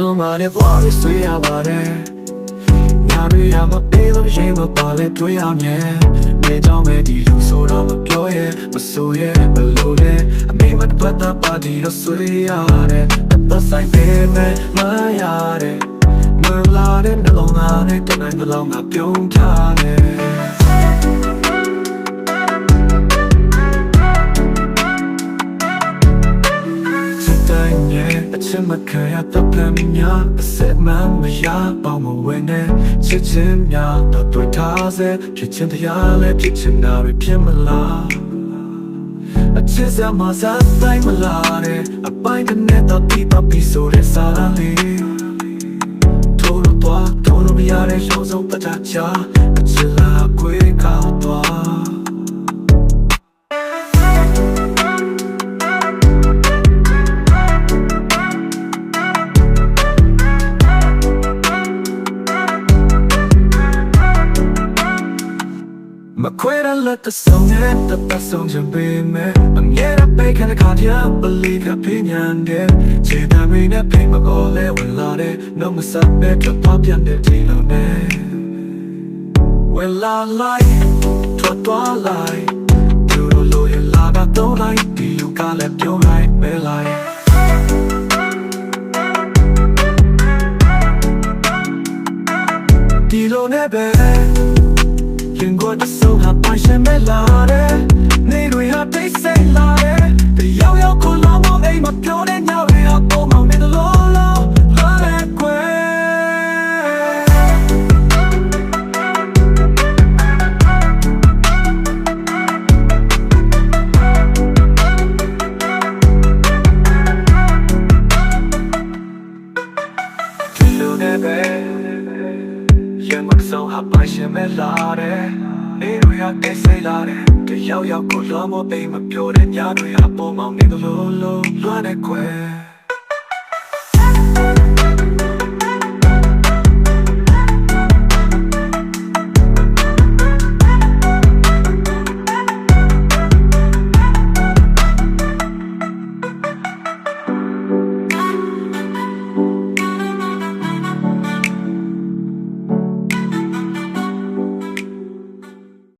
လုံးသားနဲ့သွားပြီးဆွေးရပါတယ်ညာတွေရမပေးလို့ရင်မပါလဲတွေ့ရမြဲနေကြောင်းပဲဒီလူဆိုတော့မပြောရဲမဆိုရဲဘလို့လဲအမေမပတ်တာပါတီတော့ဆွေးရတယ်တတ်ဆိုင်ပေးမယ်မရတယ်မလာတဲ့နှလုံးသားနဲ့တနိုင်နှလုံးသားပြုံးထားတယ် မခံရတော့ပြန်များအစက်မှမရပေါမဝင်နဲ့ချစ်ချင်းများတော့တွေ့ထားစေဖြစ်ချင်းတရားလည်းဖြစ်ချင်တာတွေဖြစ်မလားအချစ်စမစားတိုင်းမလားတဲ့အပိုင်းတစ်နဲ့တော့ဒီပပီဆိုတဲ့စာလေးထိုးလို့တော့ထိုးလို့မရတဲ့ရှောင်းဆုံးပတာချာအချစ်လာကွေးကောက် ခွဲရလက်တဆုံးနဲ့တပတ်ဆုံးချင်ပေးမယ်အငယ်ရပေးခတဲ့ခါတည်းဘလီကပြင်းညာတဲ့ခြေတမ်းရင်းနဲ့ဖိမကောလဲဝင်လာတဲ့နှုတ်မဆက်ပဲထွက်သွားပြန်တဲ့ဒီလိုနဲ့ဝင်လာလိုက်ထွက်သွားလိုက်သူတို့လိုရလာတော့လိုက်ဒီလူကလည်းပြောလိုက်မဲလိုက်ဒီလိုနဲ့ပဲ ရင်ကိုတဆုံဟာပိုင်ရှင်မဲ့လာတယ်နေတွေဟာတိတ်ဆိတ်လာတယ်တယောက်ယောက်ကိုလောမအိမ်မပြောတဲ့ညတွေဟာပုံမှန်နေတယ်လို့လို့လာလေကွယ်ဒီလို နဲ့ပဲရင်မဆုံးဟာပိုင်ရှင်မဲ့လာတယ်နေတွေဟာတိတ်ဆိတ်လာတယ်တယောက်ယောက်ကိုလောမအိမ်မပြောတဲ့ညတွေဟာပုံမှန်နေတယ်လို့လို့လွမ်းနေကွယ်